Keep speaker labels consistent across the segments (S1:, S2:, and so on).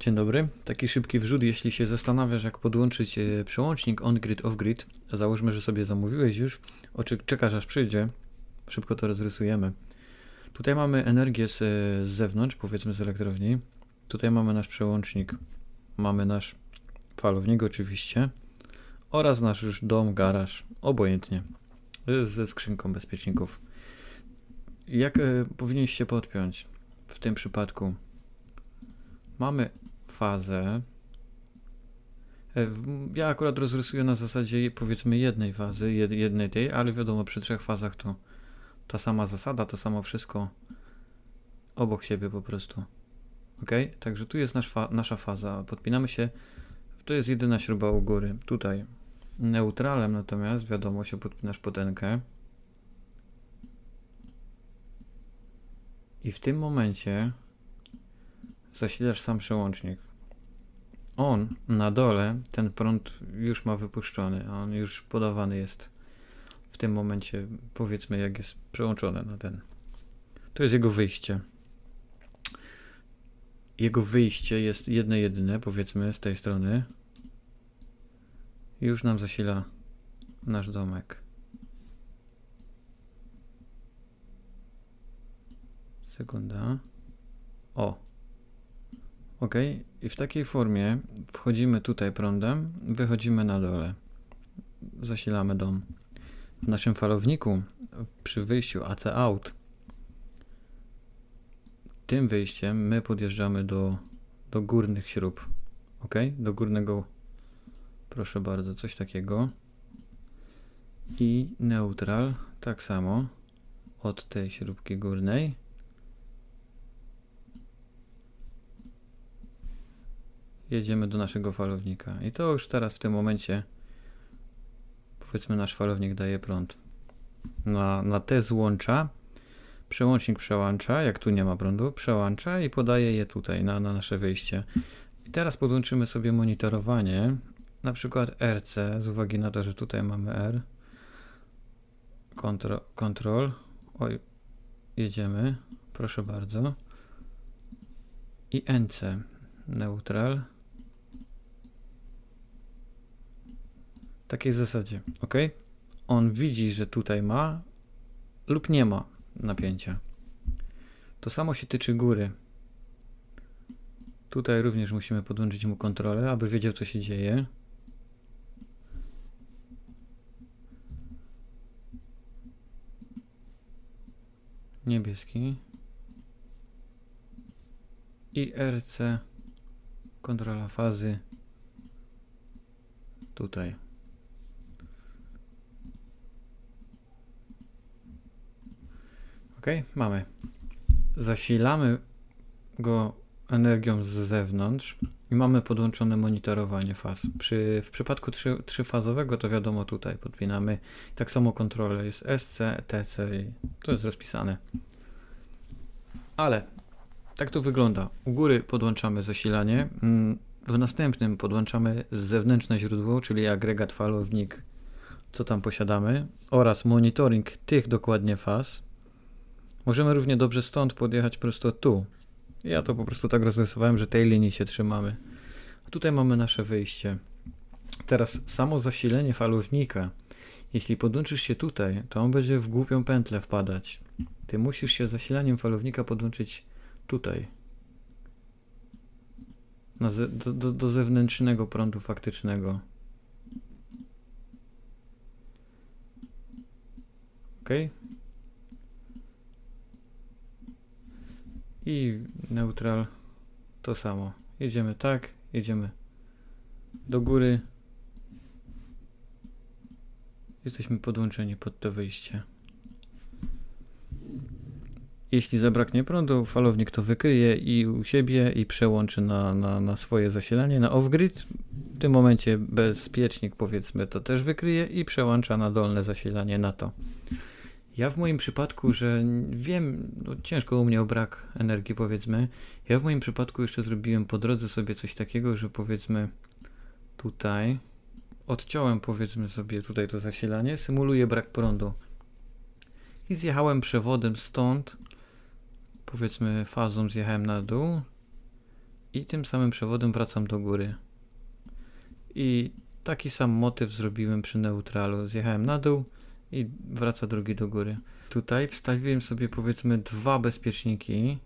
S1: Dzień dobry. Taki szybki wrzut, jeśli się zastanawiasz, jak podłączyć e, przełącznik on-grid, off-grid. Załóżmy, że sobie zamówiłeś już, oczy, czekasz aż przyjdzie. Szybko to rozrysujemy. Tutaj mamy energię z, e, z zewnątrz, powiedzmy z elektrowni. Tutaj mamy nasz przełącznik. Mamy nasz falownik oczywiście. Oraz nasz już dom, garaż, obojętnie. E, Ze skrzynką bezpieczników. Jak powinniście podpiąć w tym przypadku? Mamy fazę. E, Ja akurat rozrysuję na zasadzie powiedzmy jednej fazy, jed, jednej tej, ale wiadomo przy trzech fazach to ta sama zasada, to samo wszystko obok siebie po prostu. Ok? Także tu jest nasz fa nasza faza. Podpinamy się. To jest jedyna śruba u góry. Tutaj. Neutralem natomiast wiadomo się podpinasz pod. I w tym momencie zasilasz sam przełącznik. On na dole ten prąd już ma wypuszczony, on już podawany jest w tym momencie, powiedzmy, jak jest przełączony na ten. To jest jego wyjście. Jego wyjście jest jedne jedyne, powiedzmy, z tej strony. Już nam zasila nasz domek. Sekunda. O, Ok, i w takiej formie wchodzimy tutaj prądem, wychodzimy na dole. Zasilamy dom. W naszym falowniku przy wyjściu AC out tym wyjściem my podjeżdżamy do, do górnych śrub. Ok, do górnego proszę bardzo, coś takiego. I neutral tak samo od tej śrubki górnej. Jedziemy do naszego falownika. I to już teraz w tym momencie powiedzmy nasz falownik daje prąd. Na, na te złącza przełącznik przełącza, jak tu nie ma prądu, przełącza i podaje je tutaj na, na nasze wyjście. I teraz podłączymy sobie monitorowanie, na przykład RC, z uwagi na to, że tutaj mamy R. Kontrol, control. Oj, jedziemy, proszę bardzo. I NC, neutral. Takiej zasadzie, ok? On widzi, że tutaj ma lub nie ma napięcia. To samo się tyczy góry. Tutaj również musimy podłączyć mu kontrolę, aby wiedział, co się dzieje. Niebieski. I RC kontrola fazy tutaj. Mamy. Zasilamy go energią z zewnątrz i mamy podłączone monitorowanie faz. Przy, w przypadku trzy, trzyfazowego to wiadomo tutaj podpinamy. Tak samo kontrolę jest SC, TC i to jest rozpisane. Ale tak to wygląda. U góry podłączamy zasilanie. mm, W następnym podłączamy zewnętrzne źródło, czyli agregat falownik, co tam posiadamy, oraz monitoring tych dokładnie faz. Możemy równie dobrze stąd podjechać prosto tu. Ja to po prostu tak rozrysowałem, że tej linii się trzymamy. A tutaj mamy nasze wyjście. Teraz samo zasilenie falownika. Jeśli podłączysz się tutaj, to on będzie w głupią pętlę wpadać. Ty musisz się zasilaniem falownika podłączyć tutaj. Ze, do, do, do zewnętrznego prądu faktycznego. Ok? I neutral to samo. Jedziemy tak, jedziemy do góry. Jesteśmy podłączeni pod to wyjście. Jeśli zabraknie prądu, falownik to wykryje i u siebie i przełączy na, na, na swoje zasilanie, na off-grid. W tym momencie bezpiecznik powiedzmy to też wykryje i przełącza na dolne zasilanie na to. Ja w moim przypadku, że wiem, no ciężko u mnie o brak energii powiedzmy, ja w moim przypadku jeszcze zrobiłem po drodze sobie coś takiego, że powiedzmy tutaj odciąłem powiedzmy sobie tutaj to zasilanie, symuluję brak prądu. I zjechałem przewodem stąd, powiedzmy fazą zjechałem na dół i tym samym przewodem wracam do góry. I taki sam motyw zrobiłem przy neutralu. Zjechałem na dół i wraca drugi do góry. Tutaj wstawiłem sobie powiedzmy dwa bezpieczniki.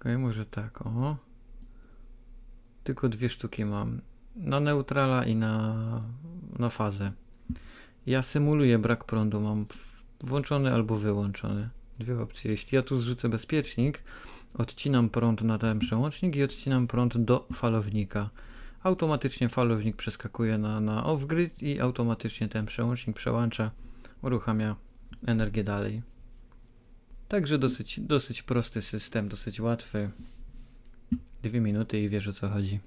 S1: Okej, może tak, o. Tylko dwie sztuki mam. Na neutrala i na, na fazę. Ja symuluję brak prądu, mam włączony albo wyłączony. Dwie opcje. Jeśli ja tu zrzucę bezpiecznik, odcinam prąd na ten przełącznik i odcinam prąd do falownika. Automatycznie falownik przeskakuje na, na off-grid i automatycznie ten przełącznik przełącza, uruchamia energię dalej. Także dosyć, dosyć prosty system, dosyć łatwy. Dwie minuty i wiesz o co chodzi.